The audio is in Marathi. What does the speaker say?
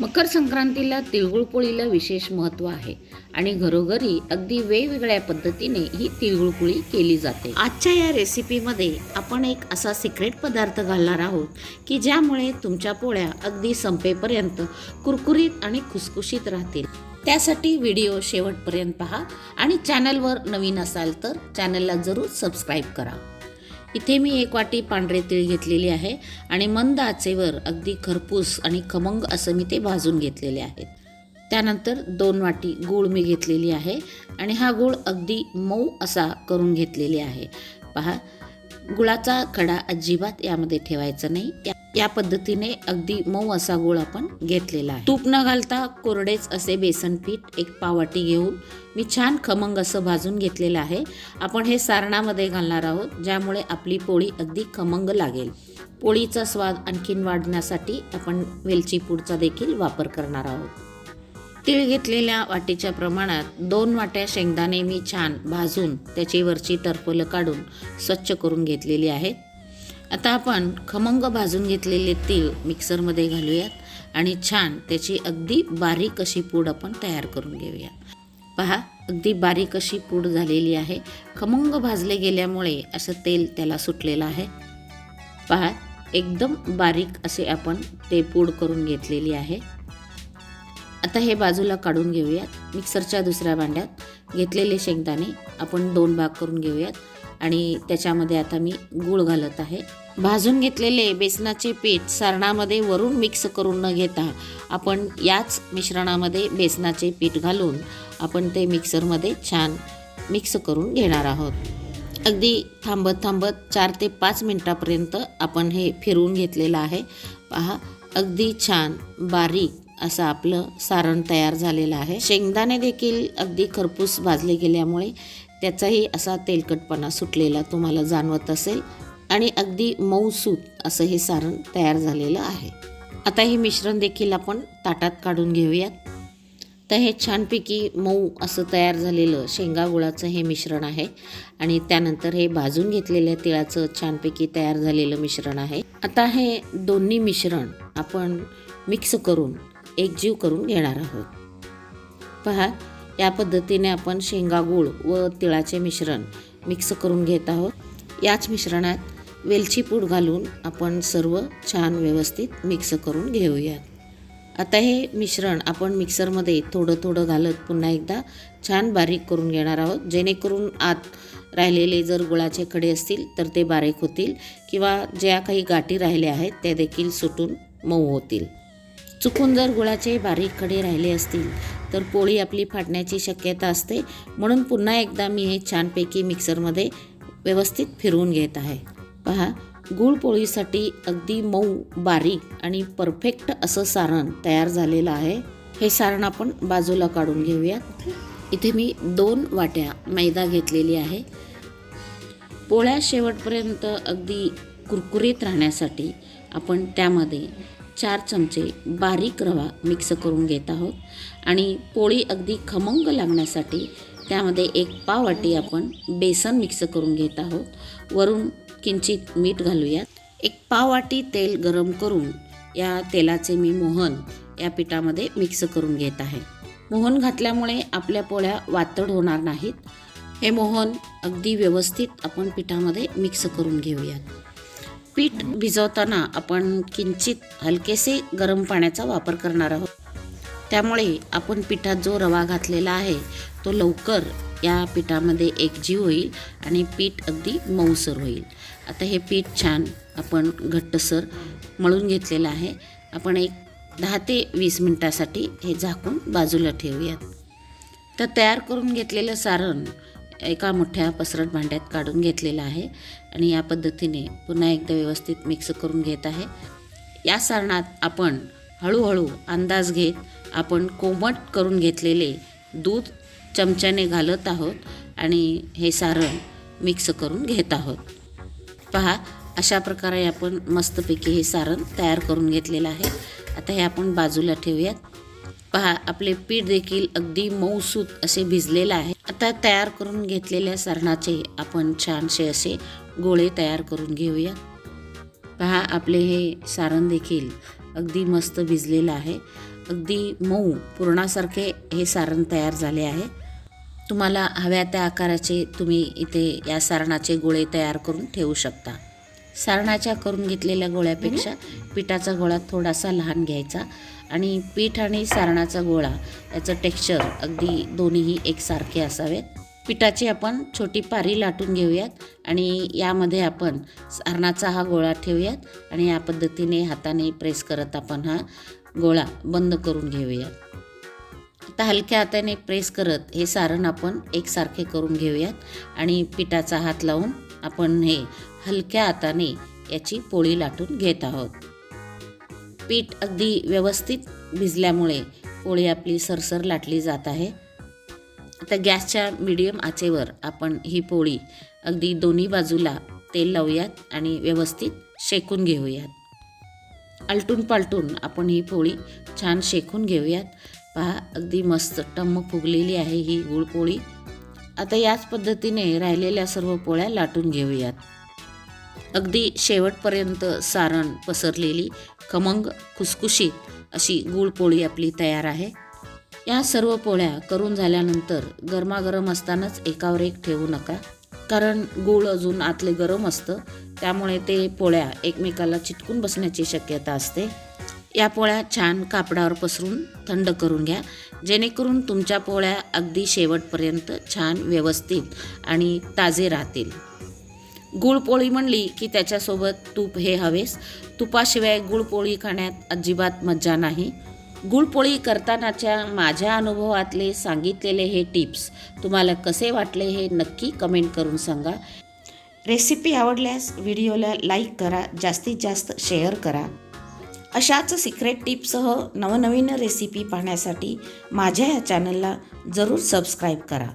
मकर संक्रांतीला तिळगुळ पोळीला विशेष महत्त्व आहे आणि घरोघरी अगदी वेगवेगळ्या पद्धतीने ही तिळगुळ पोळी केली जाते. आजच्या या रेसिपीमध्ये आपण एक असा सिक्रेट पदार्थ घालणार आहोत की ज्यामुळे तुमच्या पोळ्या अगदी संपेपर्यंत कुरकुरीत आणि खुसखुशीत राहतील. त्यासाठी व्हिडिओ शेवटपर्यंत पहा आणि चॅनलवर नवीन असाल तर चॅनलला जरूर सबस्क्राईब करा. इथे मी एक वाटी पांढरे तीळ घेतलेली आहे आणि मंद आचेवर अगदी खरपूस आणि खमंग असं मी ते भाजून घेतलेले आहेत. त्यानंतर दोन वाटी गूळ मी घेतलेली आहे आणि हा गूळ अगदी मऊ असा करून घेतलेली आहे. पहा गुळाचा खडा अजिबात यामध्ये ठेवायचा नाही. या- या पद्धतीने अगदी मऊ असा गोळ आपण घेतलेला आहे. तूप न घालता कोरडेच असे बेसन पीठ एक पावाटी घेऊन मी छान खमंग असं भाजून घेतलेलं आहे. आपण हे सारणामध्ये घालणार आहोत ज्यामुळे आपली पोळी अगदी खमंग लागेल. पोळीचा स्वाद आणखीन वाढण्यासाठी आपण वेलची पूडचा देखील वापर करणार आहोत. तीळ घेतलेल्या वाटीच्या प्रमाणात दोन वाट्या शेंगदाणे मी छान भाजून त्याची वरची टरफलं काढून स्वच्छ करून घेतलेली आहेत. आता आपण खमंग भाजून घेतलेले तीळ मिक्सरमध्ये घालूयात आणि छान त्याची अगदी बारीक अशी पूड आपण तयार करून घेऊया. पहा अगदी बारीक अशी पूड झालेली आहे. खमंग भाजले गेल्यामुळे असं तेल त्याला सुटलेलं आहे. पहा एकदम बारीक असे आपण ते पूड करून घेतलेली आहे. आता हे बाजूला काढून घेऊयात. मिक्सरच्या दुसऱ्या भांड्यात घेतलेले शेंगदाणे आपण दोन भाग करून घेऊयात. आणि त्याच्यामध्ये आता मी गूळ घालत आहे. भाजून घेतलेले बेसनाचे पीठ सारणामध्ये वरून मिक्स करून न घेता आपण याच मिश्रणामध्ये बेसनाचे पीठ घालून आपण ते मिक्सरमध्ये छान मिक्स करून घेणार आहोत. अगदी थांबत थांबत चार ते पाच मिनटापर्यंत आपण हे फिरवून घेतलेलं आहे. पहा अगदी छान बारीक असं आपलं सारण तयार झालेलं आहे. शेंगदाणे देखील अगदी खरपूस भाजले गेल्यामुळे त्याचाही असा तेलकटपणा सुटलेला तुम्हाला जाणवत असेल आणि अगदी मऊसूत असं हे सारण तयार झालेलं आहे. आता हे मिश्रण देखील आपण ताटात काढून घेऊयात. तर हे छानपैकी मऊ असं तयार झालेलं शेंगा गुळाचं हे मिश्रण आहे आणि त्यानंतर हे भाजून घेतलेल्या तिळाचं छानपैकी तयार झालेलं मिश्रण आहे. आता हे दोन्ही मिश्रण आपण मिक्स करून एकजीव करून घेणार आहोत. पहा या पद्धतीने आपण शेंगा गूळ व तिळाचे मिश्रण मिक्स करून घेत आहोत. याच मिश्रणात वेलची पूड घालून आपण सर्व छान व्यवस्थित मिक्स करून घेऊयात. आता हे मिश्रण आपण मिक्सरमध्ये थोडं थोडं घालत पुन्हा एकदा छान बारीक करून घेणार आहोत. जेणेकरून आत राहिलेले जर गुळाचे खडे असतील तर ते बारीक होतील किंवा ज्या काही गाठी राहिल्या आहेत त्या देखील सुटून मऊ होतील. चुकून जर गुळाचे बारीक खडे राहिले असतील तर पोळी आपली फाटण्याची शक्यता असते. म्हणून पुन्हा एकदा मी हे छानपैकी मिक्सरमध्ये व्यवस्थित फिरवून घेत आहे. पहा गूळ पोळीसाठी अगदी मऊ बारीक आणि परफेक्ट असं सारण तयार झालेलं आहे. हे सारण आपण बाजूला काढून घेऊयात. इथे मी दोन वाट्या मैदा घेतलेली आहे. पोळ्या शेवटपर्यंत अगदी कुरकुरीत राहण्यासाठी आपण त्यामध्ये चार चमचे बारीक रवा मिक्स करून घेत आहोत. आणि पोळी अगदी खमंग लागण्यासाठी त्यामध्ये एक पाव वाटी आपण बेसन मिक्स करून घेत आहोत. वरून किंचित मीठ घालूयात. एक पाव वाटी तेल गरम करून या तेलाचे मी मोहन या पिठामध्ये मिक्स करून घेत आहे. मोहन घातल्यामुळे आपल्या पोळ्या वातड होणार नाहीत. हे मोहन अगदी व्यवस्थित आपण पिठामध्ये मिक्स करून घेऊयात. पीठ भिजवताना आपण किंचित हलकेसे गरम पाण्याचा वापर करणार आहोत. त्यामुळे आपण पिठात जो रवा घातलेला आहे तो लवकर या पिठामध्ये एकजीव होईल आणि पीठ अगदी मऊसर होईल. आता हे पीठ छान आपण घट्टसर मळून घेतलेलं आहे. आपण एक दहा ते वीस मिनटासाठी हे झाकून बाजूला ठेवूयात. तर तयार करून घेतलेलं सारण एका मोठ्या पसरट भांड्यात काढून घेतलेलं आहे आणि या पद्धतीने पुन्हा एकदा व्यवस्थित मिक्स करून घेत आहे. या सारणात आपण हळूहळू अंदाज घेत आपण कोमट करून घेतलेले दूध चमच्याने घालत आहोत आणि हे सारण मिक्स करून घेत आहोत. पहा अशा प्रकारे आपण मस्तपैकी हे सारण तयार करून घेतलेलं आहे. आता हे आपण बाजूला ठेवूयात. पहा आपले पीठ देखील अगदी मऊसूत असे भिजलेलं आहे. आता तयार करून घेतलेल्या सारणाचे आपण छानसे असे गोळे तयार करून घेऊया. पहा आपले हे सारण देखील अगदी मस्त भिजलेलं आहे. अगदी मऊ पुरणासारखे हे सारण तयार झाले आहे. तुम्हाला हव्या त्या आकाराचे तुम्ही इथे या सारणाचे गोळे तयार करून ठेवू शकता. सारणाच्या करून घेतलेल्या गोळ्यापेक्षा पिठाचा गोळा थोडासा लहान घ्यायचा. आणि पीठ आणि सारणाचा गोळा याचं टेक्स्चर अगदी दोन्हीही एकसारखे असावेत. पिठाची आपण छोटी पारी लाटून घेऊयात आणि यामध्ये आपण सारणाचा हा गोळा ठेवूयात आणि या पद्धतीने हाताने प्रेस करत आपण हा गोळा बंद करून घेऊयात. आता हलक्या हाताने प्रेस करत हे सारण आपण एकसारखे करून घेऊयात आणि पिठाचा हात लावून आपण हे हलक्या हाताने याची पोळी लाटून घेत आहोत. पीठ अगदी व्यवस्थित भिजल्यामुळे पोळी आपली सरसर लाटली जात आहे. आता गॅसच्या मीडियम आचेवर आपण ही पोळी अगदी दोन्ही बाजूला तेल लावूयात आणि व्यवस्थित शेकून घेऊयात. आलटून पालटून आपण ही पोळी छान शेकून घेऊयात. पहा अगदी मस्त टम्म फुगलेली आहे ही गुळपोळी आता याच पद्धतीने राहिलेल्या सर्व पोळ्या लाटून घेऊयात. अगदी शेवटपर्यंत सारण पसरलेली खमंग खुसखुशीत अशी गुळपोळी आपली तयार आहे. या सर्व पोळ्या करून झाल्यानंतर गरमागरम असतानाच एकावर एक ठेवू नका. कारण गूळ अजून आतले गरम असतं त्यामुळे ते पोळ्या एकमेकाला चिटकून बसण्याची शक्यता असते. या पोळ्या छान कापडावर पसरून थंड करून घ्या. जेणेकरून तुमच्या पोळ्या अगदी शेवटपर्यंत छान व्यवस्थित आणि ताजे राहतील. गुळपोळी म्हणली की त्याच्यासोबत तूप हे हवेस. तुपाशिवाय गुळपोळी खाण्यात अजिबात मज्जा नाही. गुळपोळी करतानाच्या माझ्या अनुभवातले सांगितलेले हे टिप्स तुम्हाला कसे वाटले हे नक्की कमेंट करून सांगा. रेसिपी आवडल्यास व्हिडिओला लाईक करा जास्तीत जास्त शेअर करा. अशाच सिक्रेट टिप्ससह नवनवीन रेसिपी पाहण्यासाठी माझ्या या चॅनलला जरूर सबस्क्राईब करा.